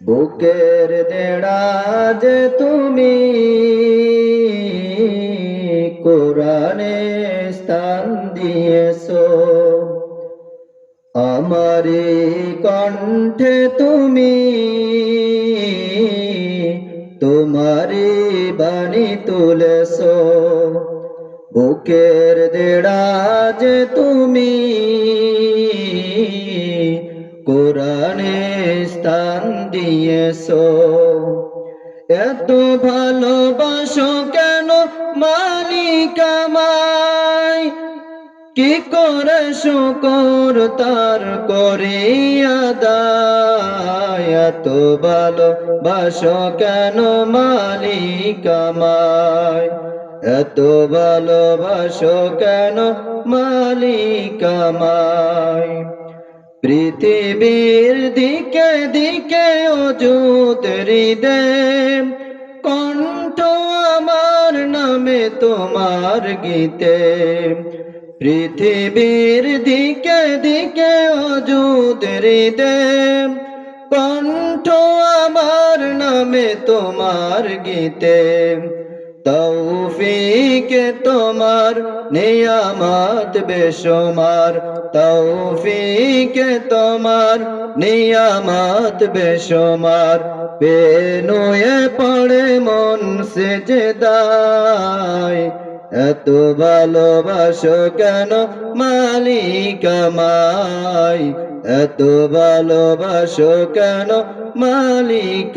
বুকের দেড়াজ তুমি কোরআনে স্থান দিয়েছ আমারি কণ্ঠে তুমি তোমারি বাণী তুলেছো। বুকের দেড়াজ তুমি স্থান দিয়েছ। এত ভালোবাসো কেন মালিক কি করে শুকর তার দায় এত ভালোবাসো কেন মালিক আমায়? এত ভালোবাসো কেন মালিক আমায়? পৃথিবীর দিকে দিকে অযুত হৃদয়, কণ্ঠ আমার নামে তোমার গীতে। পৃথিবীর দিকে দিকে অযুত হৃদয়, কণ্ঠ আমার নামে তোমার গীতে। তৌফিকে তোমার নিয়ামত বেশমার। তৌফিকে তোমার নিয়ামত বেশমার। পেনুয়ে পড়ে মন সে দায় এত ভালোবাসো কেন মালিক এত ভালোবাসো কেন মালিক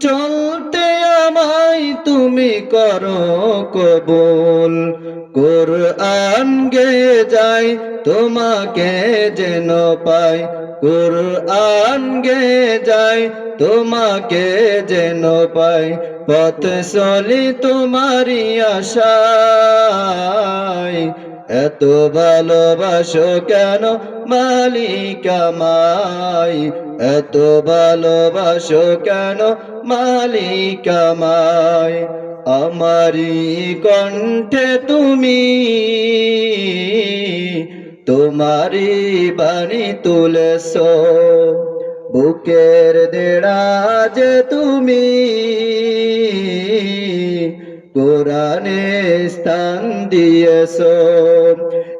চলতে আমায় তুমি করো কবুল। কোরআন গে যাই, তোমাকে যেন পাই। কোরআন গে যাই, তোমাকে যেন পাই। পথ চলি তোমারি আশায়। এত ভালোবাসো কেন মালিক আমায়? এত ভালোবাসো কেন মালিক আমায় আমারি কণ্ঠে তুমি তোমারি বাণী তুলেছ। বুকের যে তুমি, কোরআনে স্থান দিয়েছ।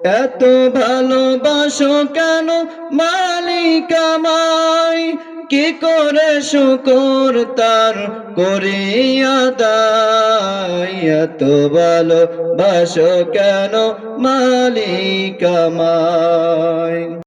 এত ভালোবাসো কেন মালিক আমায়? কি করে শুকর তার করিয়া দায় এত ভালোবাসো কেন মালিকামাই